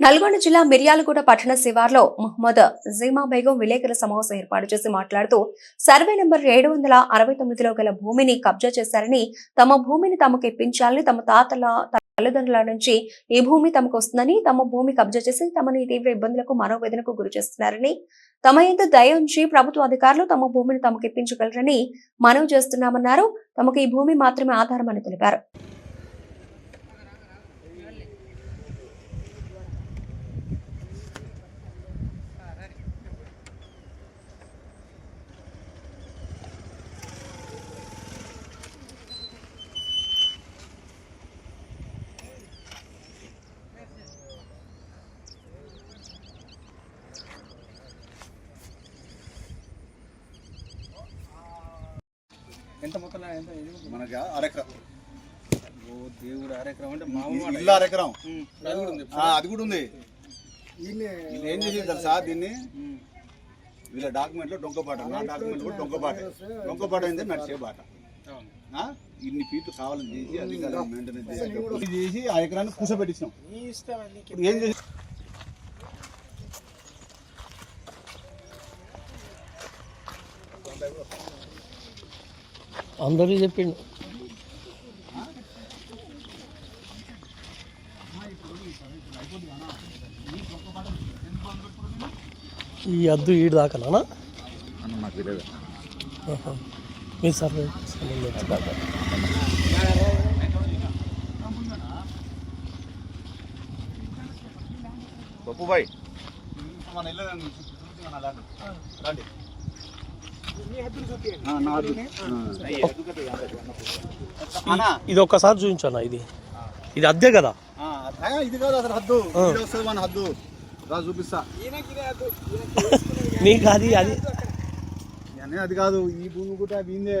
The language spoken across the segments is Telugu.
నల్గొండ జిల్లా మిర్యాలగూడ పట్టణ శివార్లో మహమ్మద్ జీమా బేగం విలేకరుల సమావేశం ఏర్పాటు చేసి మాట్లాడుతూ సర్వే నెంబర్ ఏడు వందల అరవై తొమ్మిదిలో గల భూమిని కబ్జా చేశారని తమ భూమిని తమకు ఇప్పించాలని తమ తాతల తల్లిదండ్రుల నుంచి ఈ భూమి తమకు వస్తుందని తమ భూమి కబ్జా చేసి తమని తీవ్ర ఇబ్బందులకు మనోవేదనకు గురి చేస్తున్నారని తమ ఎందు దయ ఉంచి ప్రభుత్వ అధికారులు తమ భూమిని తమకు ఇప్పించగలరని మనవి చేస్తున్నామన్నారు. తమకు ఈ భూమి మాత్రమే ఆధారమని తెలిపారు. ఎంత మొత్తం ఎంత? మనకి అరెకరం. ఓ దేవుడు అరెకరం అంటే మామూలు. ఇల్లు అరెకరం. అది కూడా ఉంది. వీళ్ళు ఏం చేసింది తెలుసా? దీన్ని వీళ్ళ డాక్యుమెంట్లో డొంకబాట నా డాక్యుమెంట్ కూడా డొంకబాట డొంకబాట అయింది నడిచే బాట? ఇన్ని ఫీట్లు కావాలని చేసి అధికారులు మెయింటెనెన్స్ చేసి ఆ ఎకరాన్ని కూసబెట్టించాం ఇప్పుడు ఏం చేసి అందరూ చెప్పిండు. ఈ అద్దు ఈడు దాకానా. మీ మన ఇల్లు చూపించమని అలాంటి. రండి ఆ, నా హద్దు. ఆ. అన్నా, ఇది ఒక్కసారి చూపించానా ఇది. ఇది అద్దే కదా? ఇది కాదు అసలు హద్దు వస్తుంది మన హద్దు రా చూపిస్తా నీకు అది అది. అది కాదు ఈ భూమి కూడా వీందే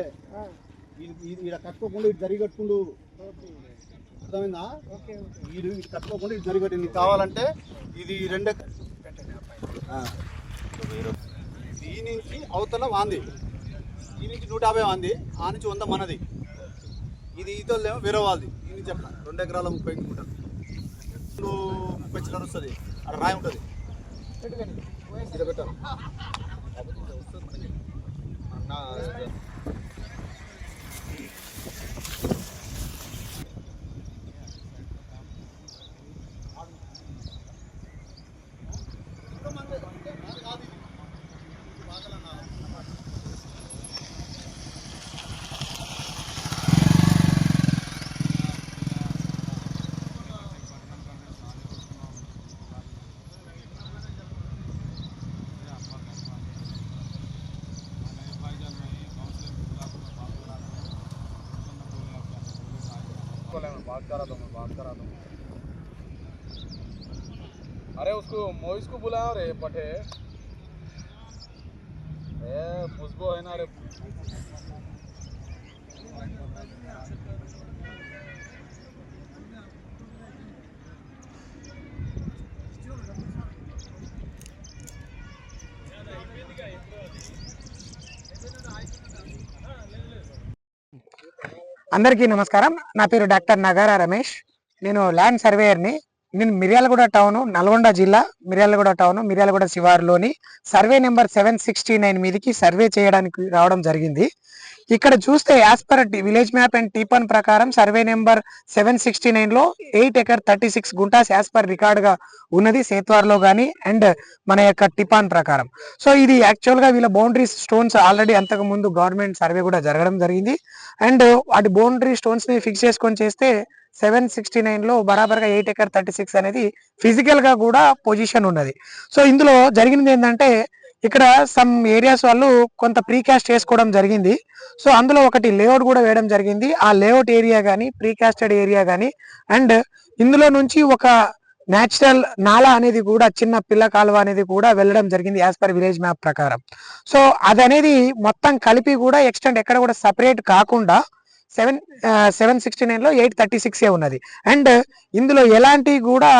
ఇక్కడ కట్టుకోకుండా ఇటు జరిగి కట్టుకుండు అర్థమైందా? వీడు ఇటు కట్టుకోకుండా ఇటు జరిగి కట్టింది నీకు కావాలంటే ఇది రెండే ఈ అవతల వాంది. ఈ నుంచి నూట యాభై వాంది. ఆ నుంచి వంద మనది. ఇది ఈతోళ్ళేమో వేరే వాళ్ళది. ఈ నుంచి చెప్పిన రెండు ఎకరాల ముప్పై మీటర్ ముప్పై చిల్లర వస్తుంది. అక్కడ రాయి ఉంటుంది. ఇది बात करा दो मैं, बात करा दो अरे उसको मोइस को बुलाओ रे पटे ए है ना रे। అందరికీ నమస్కారం. నా పేరు డాక్టర్ నగారా రమేష్. నేను ల్యాండ్ సర్వేయర్ని. నేను మిర్యాలగూడ టౌన్ నల్గొండ జిల్లా మిర్యాలగూడ టౌన్ మిర్యాలగూడ శివారులోని survey number seven sixty nine మీదకి సర్వే చేయడానికి రావడం జరిగింది. ఇక్కడ చూస్తే as per village map and టీపన్ ప్రకారం సర్వే నెంబర్ సెవెన్ సిక్స్టీ నైన్లో eight acre thirty six guntas as per రికార్డ్గా ఉన్నది సేత్వార్లో గానీ అండ్ మన యొక్క టిపాన్ ప్రకారం. సో ఇది యాక్చువల్గా వీళ్ళ బౌండరీ స్టోన్స్ ఆల్రెడీ అంతకు ముందు గవర్నమెంట్ సర్వే కూడా జరగడం జరిగింది. అండ్ వాటి బౌండరీ స్టోన్స్ని ఫిక్స్ చేసుకొని చేస్తే సెవెన్ సిక్స్టీ నైన్లో బరాబర్గా ఎయిట్ ఎకర్ థర్టీ సిక్స్ అనేది ఫిజికల్గా కూడా పొజిషన్ ఉన్నది. సో ఇందులో జరిగినది ఏంటంటే ఇక్కడ సమ్ ఏరియాస్ వాళ్ళు కొంత ప్రీకాస్ట్ చేసుకోవడం జరిగింది. సో అందులో ఒకటి లేఅవుట్ కూడా వేయడం జరిగింది. ఆ లేఅవుట్ ఏరియా కానీ ప్రీకాస్టెడ్ ఏరియా కానీ అండ్ ఇందులో నుంచి ఒక నేచురల్ నాలా అనేది కూడా చిన్న పిల్ల కాలువ అనేది కూడా వెళ్ళడం జరిగింది యాజ్ పర్ విలేజ్ మ్యాప్ ప్రకారం. సో అది అనేది మొత్తం కలిపి కూడా ఎక్స్టెంట్ ఎక్కడ కూడా సపరేట్ కాకుండా సెవెన్ సెవెన్ సిక్స్టీ నైన్లో ఎయిట్ థర్టీ సిక్స్ ఏ ఉన్నది. అండ్ ఇందులో ఎలాంటి కూడా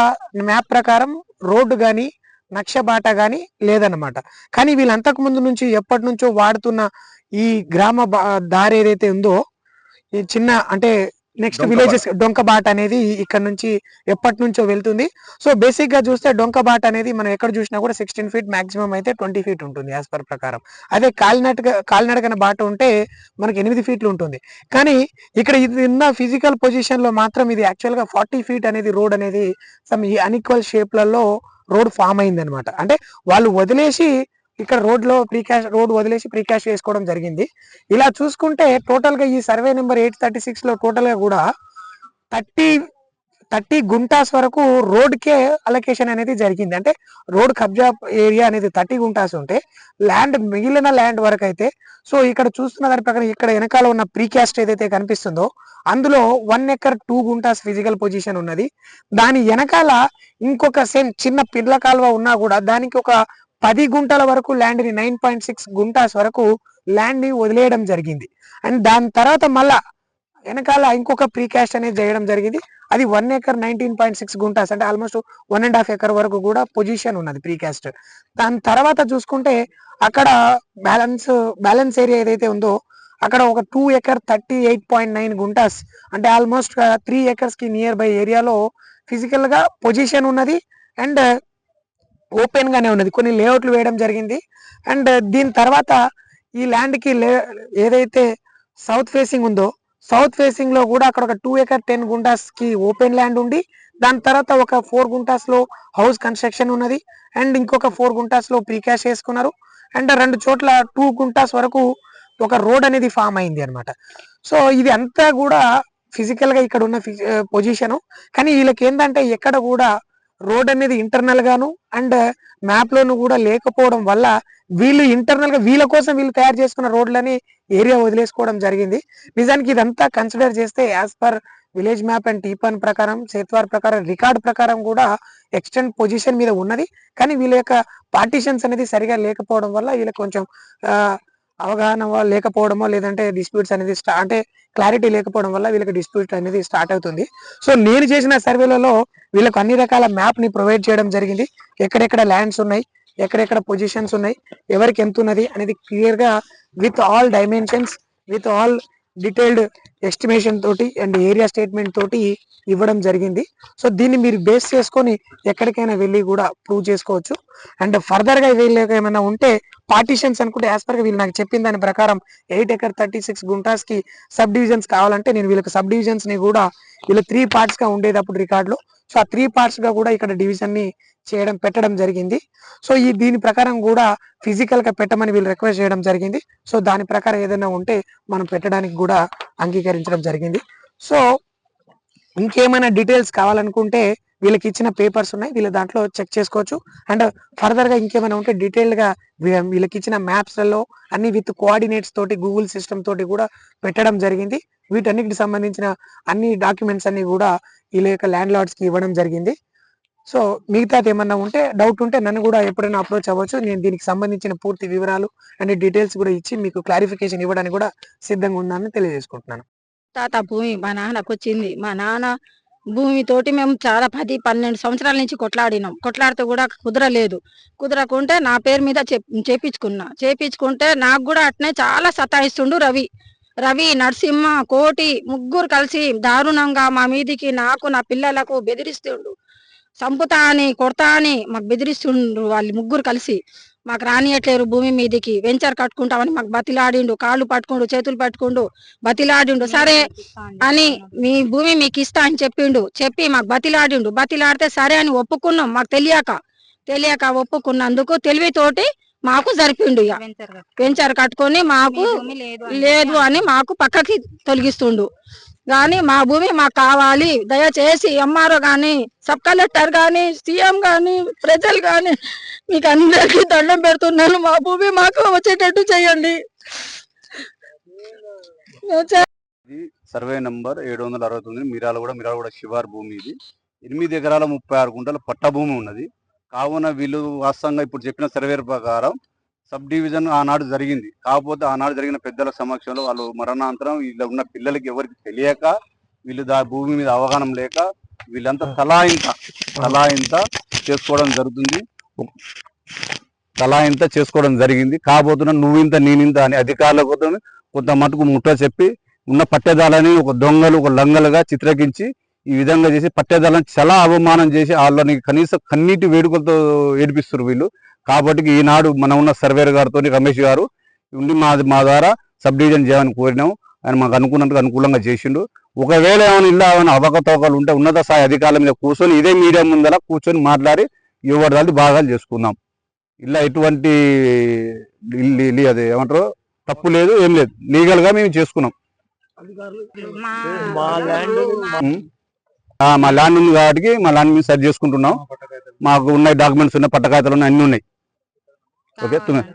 మ్యాప్ ప్రకారం రోడ్డు కానీ నక్షబాట కానీ లేదన్నమాట. కానీ వీళ్ళు అంతకు ముందు నుంచి ఎప్పటి నుంచో వాడుతున్న ఈ గ్రామ దారి ఏదైతే ఉందో ఈ చిన్న అంటే నెక్స్ట్. విలేజెస్ డొంకబాట్ అనేది ఇక్కడ నుంచి ఎప్పటి నుంచో వెళ్తుంది. సో బేసిక్గా చూస్తే డొంకబాట్ అనేది మనం ఎక్కడ చూసినా కూడా సిక్స్టీన్ ఫీట్ మాక్సిమం అయితే ట్వంటీ ఫీట్ ఉంటుంది యాజ్ పర్ ప్రకారం. అదే కాలినడక కాలినడకన బాట ఉంటే మనకి ఎనిమిది ఫీట్లు ఉంటుంది. కానీ ఇక్కడ ఇది ఉన్న ఫిజికల్ పొజిషన్లో మాత్రం ఇది యాక్చువల్గా ఫార్టీ ఫీట్ అనేది రోడ్ అనేది సమ్ ఈ అన్ఈక్వల్ షేప్లలో రోడ్ ఫామ్ అయింది అనమాట అంటే వాళ్ళు వదిలేసి ఇక్కడ రోడ్లో ప్రీకాష్ రోడ్ వదిలేసి ప్రీకాష్ చేసుకోవడం జరిగింది. ఇలా చూసుకుంటే టోటల్గా ఈ సర్వే నెంబర్ ఎయిట్ థర్టీ సిక్స్లో టోటల్గా కూడా థర్టీ థర్టీ గుంటాస్ వరకు రోడ్ కే అలొకేషన్ అనేది జరిగింది. అంటే రోడ్ కబ్జా ఏరియా అనేది థర్టీ గుంటాస్ ఉంటే ల్యాండ్ మిగిలిన ల్యాండ్ వరకు అయితే సో ఇక్కడ చూస్తున్న దాని ప్రకారం ఇక్కడ వెనకాల ఉన్న ప్రీకాస్ట్ ఏదైతే కనిపిస్తుందో అందులో one acre two guntas physical position ఉన్నది. దాని వెనకాల ఇంకొక సేమ్ చిన్న పిల్ల కాలువ ఉన్నా కూడా దానికి ఒక పది గుంటల వరకు ల్యాండ్ని నైన్ పాయింట్ సిక్స్ గుంటాస్ వరకు ల్యాండ్ని వదిలేయడం జరిగింది. అండ్ దాని తర్వాత మళ్ళా వెనకాల ఇంకొక ప్రీకాస్ట్ అనేది చేయడం జరిగింది. అది one acre nineteen point six guntas అంటే almost one and half acre వరకు కూడా పొజిషన్ ఉన్నది ప్రీకాస్ట్ దాని తర్వాత చూసుకుంటే అక్కడ బ్యాలెన్స్ బ్యాలెన్స్ ఏరియా ఏదైతే ఉందో అక్కడ ఒక two acre thirty eight point nine guntas అంటే ఆల్మోస్ట్ త్రీ ఎకర్స్కి నియర్ బై ఏరియాలో ఫిజికల్గా పొజిషన్ ఉన్నది అండ్ ఓపెన్ గానే ఉన్నది. కొన్ని లేఅవుట్లు వేయడం జరిగింది అండ్ దీని తర్వాత ఈ ల్యాండ్కి లే- ఏదైతే సౌత్ ఫేసింగ్ ఉందో సౌత్ ఫేసింగ్లో కూడా అక్కడ ఒక టూ ఎకర్ టెన్ గుంటాస్కి ఓపెన్ ల్యాండ్ ఉంది. దాని తర్వాత ఒక ఫోర్ గుంటాస్లో హౌస్ కన్స్ట్రక్షన్ ఉన్నది. అండ్ ఇంకొక ఫోర్ గుంటాస్లో ప్రీకాష్ వేసుకున్నారు అండ్ రెండు చోట్ల టూ గుంటాస్ వరకు ఒక రోడ్ అనేది ఫామ్ అయింది అనమాట సో ఇది అంతా కూడా ఫిజికల్గా ఇక్కడ ఉన్న పొజిషన్ కానీ వీళ్ళకి ఏంటంటే ఎక్కడ కూడా రోడ్ అనేది ఇంటర్నల్ గాను అండ్ మ్యాప్ లోను కూడా లేకపోవడం వల్ల వీళ్ళు ఇంటర్నల్గా వీళ్ళ కోసం వీళ్ళు తయారు చేసుకున్న రోడ్లని ఏరియా వదిలేసుకోవడం జరిగింది. నిజానికి ఇదంతా కన్సిడర్ చేస్తే as per village map and టీపాన్ ప్రకారం సేత్వార్ ప్రకారం రికార్డ్ ప్రకారం కూడా ఎక్స్టెండ్ పొజిషన్ మీద ఉన్నది. కానీ వీళ్ళ యొక్క పార్టీషన్స్ అనేది సరిగా లేకపోవడం వల్ల వీళ్ళకి కొంచెం అవగాహన లేకపోవడమో లేదంటే డిస్ప్యూట్స్ అనేది స్టా అంటే క్లారిటీ లేకపోవడం వల్ల వీళ్ళకి డిస్ప్యూట్ అనేది స్టార్ట్ అవుతుంది. సో నేను చేసిన సర్వేలలో వీళ్ళకు అన్ని రకాల మ్యాప్ని ప్రొవైడ్ చేయడం జరిగింది. ఎక్కడెక్కడ ల్యాండ్స్ ఉన్నాయి ఎక్కడెక్కడ పొజిషన్స్ ఉన్నాయి ఎవరికి ఎంత ఉన్నది అనేది క్లియర్గా with all dimensions with all detailed estimation తోటి అండ్ ఏరియా స్టేట్మెంట్ తోటి ఇవ్వడం జరిగింది. సో దీన్ని మీరు బేస్ చేసుకొని ఎక్కడికైనా వెళ్ళి కూడా ప్రూవ్ చేసుకోవచ్చు. అండ్ ఫర్దర్గా వీళ్ళకి ఏమైనా ఉంటే పార్టీషన్స్ అనుకుంటే యాజ్ పర్గా వీళ్ళు నాకు చెప్పిన దాని ప్రకారం ఎయిట్ ఎకర్ థర్టీ సిక్స్ గుంటాస్కి సబ్ డివిజన్స్ కావాలంటే నేను వీళ్ళకి సబ్ డివిజన్స్ని కూడా వీళ్ళు త్రీ పార్ట్స్గా ఉండేటప్పుడు రికార్డులో. సో ఆ త్రీ పార్ట్స్గా కూడా ఇక్కడ డివిజన్ని చేయడం పెట్టడం జరిగింది. సో ఈ దీని ప్రకారం కూడా ఫిజికల్గా పెట్టమని వీళ్ళు రిక్వెస్ట్ చేయడం జరిగింది. సో దాని ప్రకారం ఏదైనా ఉంటే మనం పెట్టడానికి కూడా అంగీకరించడం జరిగింది. సో ఇంకేమైనా డీటెయిల్స్ కావాలనుకుంటే వీళ్ళకి ఇచ్చిన పేపర్స్ ఉన్నాయి. వీళ్ళ దాంట్లో చెక్ చేసుకోవచ్చు. అండ్ ఫర్దర్గా ఇంకేమైనా ఉంటే డీటెయిల్డ్గా వీళ్ళకి ఇచ్చిన మ్యాప్స్లలో అన్ని విత్ కోఆర్డినేట్స్ తోటి గూగుల్ సిస్టమ్ తోటి కూడా పెట్టడం జరిగింది. వీటన్నిటికి సంబంధించిన అన్ని డాక్యుమెంట్స్ అన్ని కూడా వీళ్ళ యొక్క ల్యాండ్ లార్డ్స్కి ఇవ్వడం జరిగింది. సో మిగతాది ఏమన్నా ఉంటే డౌట్ ఉంటే నన్ను కూడా ఎప్పుడైనా అప్రోచ్ అవ్వచ్చు. నేను దీనికి సంబంధించిన పూర్తి వివరాలు అండ్ డీటెయిల్స్ కూడా ఇచ్చి మీకు క్లారిఫికేషన్ ఇవ్వడానికి కూడా సిద్ధంగా ఉన్నానని తెలియజేసుకుంటున్నాను. తాత భూమి మా నాన్నకు వచ్చింది మా నాన్న భూమితోటి మేము చాలా పది పన్నెండు సంవత్సరాల నుంచి కొట్లాడినాం. కొట్లాడితే కూడా కుదరలేదు. కుదరకుంటే నా పేరు మీద చెప్- చేపించుకున్నా. చేపించుకుంటే నాకు కూడా అట్నే చాలా సతాయిస్తుండు రవి. రవి నరసింహ కోటి ముగ్గురు కలిసి దారుణంగా మా మీదికి నాకు నా పిల్లలకు బెదిరిస్తుండు. చంపుతా అని కొడతా అని మాకు బెదిరిస్తుండ్రు వాళ్ళు ముగ్గురు కలిసి. మాకు రానియట్లేరు భూమి మీదికి. వెంచర్ కట్టుకుంటామని మాకు బతిలాడిండు కాళ్ళు పట్టుకుండు చేతులు పట్టుకుండు బతిలాడిండు. సరే అని మీ భూమి మీకు ఇస్తా అని చెప్పిండు. చెప్పి మాకు బతిలాడిండు. బతిలాడితే సరే అని ఒప్పుకున్నాం. మాకు తెలియక తెలియక ఒప్పుకున్నందుకు తెలివితోటి మాకు జరిపిండు ఇక. వెంచర్ కట్టుకొని. మాకు లేదు అని మాకు పక్కకి తొలగిస్తుండు. గాని మా భూమి మాకు కావాలి. దయచేసి ఎంఆర్ఓ గాని సబ్ కలెక్టర్ గాని సీఎం గాని ప్రజలు గాని మీకు అందరికీ దండం పెడుతున్నాను. మా భూమి మాకు వచ్చేటట్టు చేయండి. సర్వే నంబర్ ఏడు వందల అరవై తొమ్మిది. మిరాలగూడ మిరాలగూడ శివార్ భూమి ఇది. ఎనిమిది ఎకరాల ముప్పై ఆరు గుంటల పట్ట భూమి ఉన్నది. కావున వీళ్ళు వాస్తవంగా ఇప్పుడు చెప్పిన సర్వే ప్రకారం సబ్ డివిజన్ ఆనాడు జరిగింది. కాకపోతే ఆనాడు జరిగిన పెద్దల సమక్షంలో వాళ్ళు మరణాంతరం వీళ్ళ ఉన్న పిల్లలకి ఎవరికి తెలియక వీళ్ళు దా భూమి మీద అవగాహన లేక వీళ్ళంతా తలాయింత తలాయింత ఇంత చేసుకోవడం జరుగుతుంది. తలాయింత ఇంత చేసుకోవడం జరిగింది. కాబోతున్న నువ్వింత నేనింత అని అధికారులకు కొంత మటుకు ముట్ట చెప్పి ఉన్న పట్టేదాలని ఒక దొంగలు ఒక లంగలుగా చిత్రకించి ఈ విధంగా చేసి పట్టేదాలను చాలా అవమానం చేసి వాళ్ళని కనీసం కన్నీటి వేడుకలతో ఏడిపిస్తారు వీళ్ళు. కాబట్టి ఈనాడు మనం ఉన్న సర్వేర్ గారితో రమేష్ గారు ఉండి మా మా ద్వారా సబ్ డివిజన్ చేయాలని కోరినాం ఆయన మాకు అనుకున్నట్టుగా అనుకూలంగా చేసిండు. ఒకవేళ ఏమైనా ఇలా ఏమైనా అవకతవకలు ఉంటే ఉన్నత స్థాయి అధికారుల మీద కూర్చొని ఇదే మీడియా ముందర కూర్చొని మాట్లాడి ఎవరి దాన్ని భాగాలు చేసుకుందాం. ఇలా ఎటువంటి ఇల్లు- ఇల్లు అదే ఏమంటారు? తప్పు లేదు ఏం లేదు. లీగల్గా మేము చేసుకున్నాం. మా ల్యాండ్ ఉం. ఆ, మా ల్యాండ్ ఉంది కాబట్టి మా ల్యాండ్ మేము సరి చేసుకుంటున్నాం. మాకు ఉన్న డాక్యుమెంట్స్ ఉన్నాయి పట్టకాయతలు ఉన్నాయి అన్ని ఉన్నాయి. ओके तुम्हें